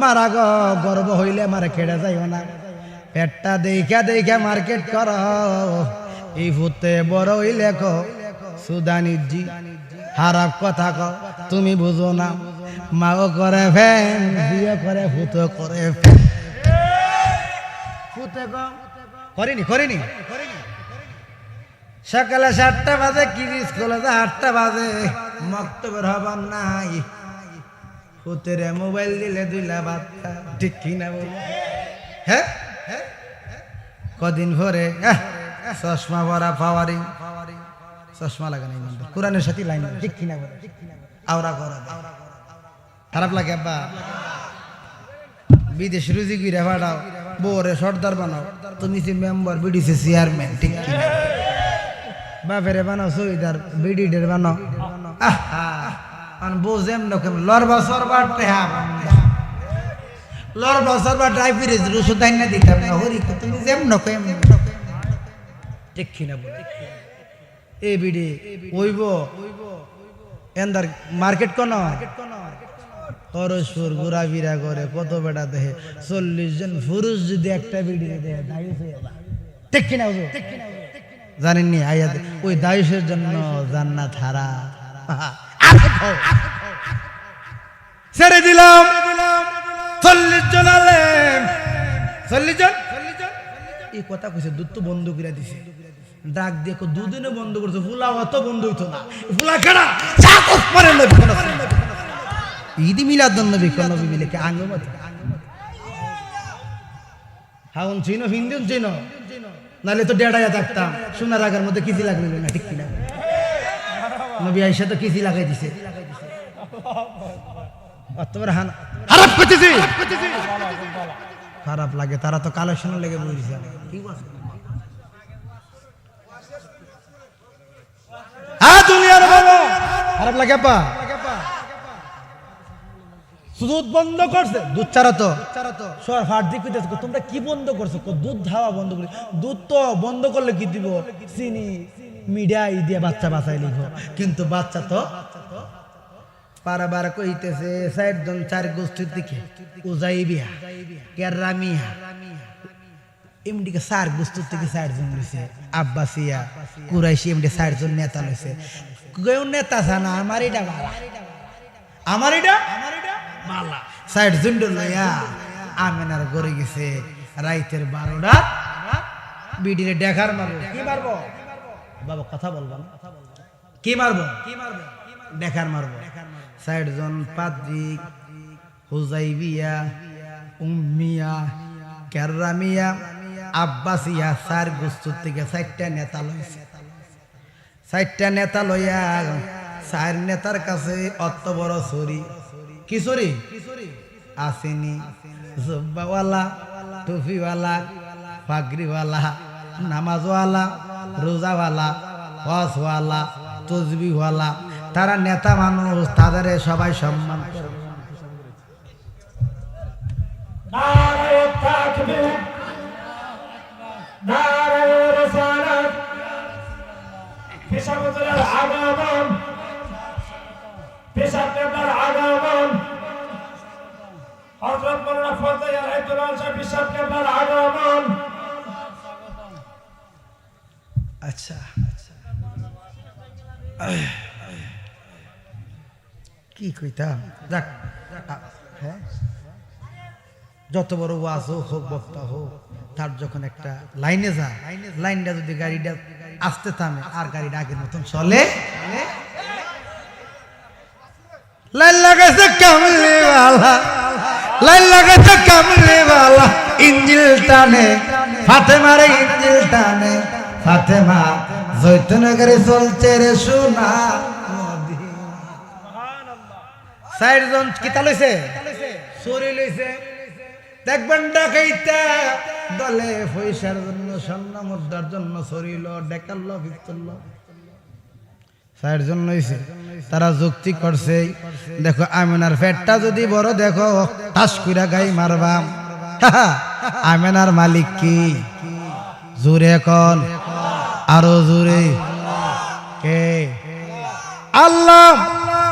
মারা গ, গর্ব হইলে মারে খেড়ে যাইও না। পেটটা দেখা দেখা মার্কেট কর। এই ফুতে বড় হইলে ক সুদানিজি হারাপ কথা ক, তুমি বুঝো না। মাও করে ফ্যান বিয়ে করে ফুতো করে ফুতে করিনি করিনি। সকালে সাতটা বাজে কি স্কুলে আটটা বাজে। মক্তবের হবার নাই। পুতেরে মোবাইল দিলে দুইলা বাচ্চা ঠিক কিনা বল হ্যাঁ? কদিন আহ, চশমা পরা পাওয়ারি চশমা লাগানো কোরআনের সাথে লাইন ঠিক কিনা বলে আওরা করা। খারাপ লাগে আব্বা। বিদেশ রুজি গিরে ভাড়াও বউরে সর্দার বানাও। তুমি যে মেম্বার বিডিসি চেয়ারম্যান ঠিক কিনা বাপেরে বানাও সইদার বিডিডের বানাও। আহা! আন বোঝেম নকেম লরবা সরবার টেহা লরবা সরবার ড্রাইভারে রুসু দাইন না দিতাম না, হরি তুমি ঠিক কিনা বলে? এ বিডি, ওইব? এন্দার মার্কেট কোন? পরস্পর ঘুরা ফিরা করে, কত বেটা দেহে? চল্লিশ জন পুরুষ যদি একটা বিডি দেহে ঠিক কিনা জানেননি আয়াতে? ওই দায়ুষের জন্য জান্নাত হারা ছেড়ে দিলাম। চল্লিশ জন আলেম। চল্লিশ জন? এই কথা কইছে, দুধ তো বন্ধ করে দিছে। ডাক দিয়ে কো দুদিনে বন্ধ করছে, ফুলা অত বন্ধ হইতো না। ফুলা বিকন ঈদ মিলাদ নবী, কোন নবী মিলে কে আঙ্গমত হাউন চিনো হিন্দুন চিনো? নালে তো ডেড়াইয়া থাকতাম। সোনার আগার মধ্যে কিসি লাগল না, ঠিক কিনা? নবী আইসা তো কিসি লাগাই দিছে। খারাপ লাগে তারা তো কালেকশন লেগে আছে। হ্যাঁ খারাপ লাগে আপা। দুধ বন্ধ করছে। দুধ চারা তো। সর হাট তোমরা কি বন্ধ করছ? দুধ ধাওয়া বন্ধ করে দুধ তো বন্ধ করলে কি দিব? চিনি। মিডিয়াই দিয়ে বাচ্চা বাঁচাই লিখো কিন্তু বাচ্চা তো বারবার কইতেছে জন জন নেতা কেউ নেতা ছানা আমার এটা জন আমেনার গড়ে গেছে, রাইতের বারোটা, বিডিরে দেখার মারবো কি মারবো? বাবা, কথা বলবা না? কি মারবো? কি মারবো। ষাট জন পাদ্রি হুজাইবিয়া, উম্মিয়া, কেরামিয়া, আব্বাসিয়া, চার গোষ্ঠীর থেকে চারটা নেতা লইছে। চারটা নেতা লইয়া চার নেতার কাছে অত বড় ছড়ি কি ছড়ি আসেনি। জব্বাওয়ালা, টুপিওয়ালা পাগড়িওয়ালা নামাজওয়ালা রোজাওয়ালা হজওয়ালা তসবিওয়ালা তারা নেতা মানুষ, তাদের সবাই সম্মান করে। নারায় তাকবীর নারায় আগমন। পেশাগতের আগমন। ফজল আলাইহিস সাহেব পেশাগতের আগমন। কি কইতাম যাক হ্যাঁ? যত বড় ওয়াজ হোক, বক্তা হোক, তার যখন একটা লাইনে যায়, লাইনটা যদি গাড়িটা আসতে থামে, আর গাড়িটা আগের মতন চলে, লাইন লাগাইছে কামলিওয়ালা, লাইন লাগাইছে কামলিওয়ালা, ইঞ্জিল টানে, ফাতেমারে ইঞ্জিল টানে, ফাতেমা জৈতনগরে চলছে রে সোনা সাইড জন কিতা লইছে চুরি লইছে দেখবেন ডাকাইতা দলে পয়সার জন্য, স্বর্ণ মুদ্রার জন্য সরিল ডেকাল পিস্তল সাইড জন লইছে তারা যুক্তি করছে, দেখো, আমিনার পেটটা যদি বড়, দেখো টাস কইরা গাই মারবা আমিনার মালিক কি? জোরে কন। আরও জোরে। কে? আল্লাহ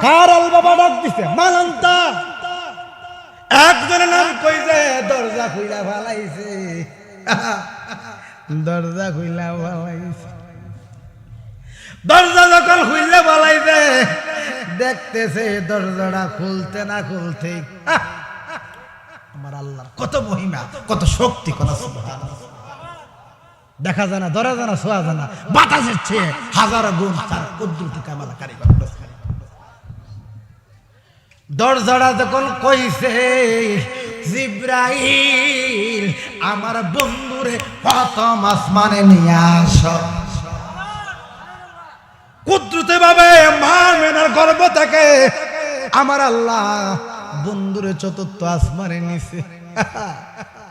কার আল বাবা ডাক দিছে? মালান্তা একজনের নাম কইছে দরজা খুইলা ফালাইছে। দরজা খুইলা ফালাইছে। দরজা যখন খুললে বলাইছে দেখতেছে দরজাটা খুলতে না খুলতে! আমার আল্লাহ কত মহিমা কত শক্তি কত সুবহানাল্লাহ। দেখা যায় না, ধরা যায় না, শোয়া যায় না। বাতাসের চেয়ে হাজার গুণ তার কুদ্দুতি কামালা কারিগর। দরজাটা যখন কইছে, জিব্রাইল, আমার বন্ধুরে প্রথম আসমানে নিয়ে আস। কুদ্রুতে ভাবে মা মেনার গর্ব থেকে। আমার আল্লাহ বন্ধুরে চতুর্থ আসমানে নিছে।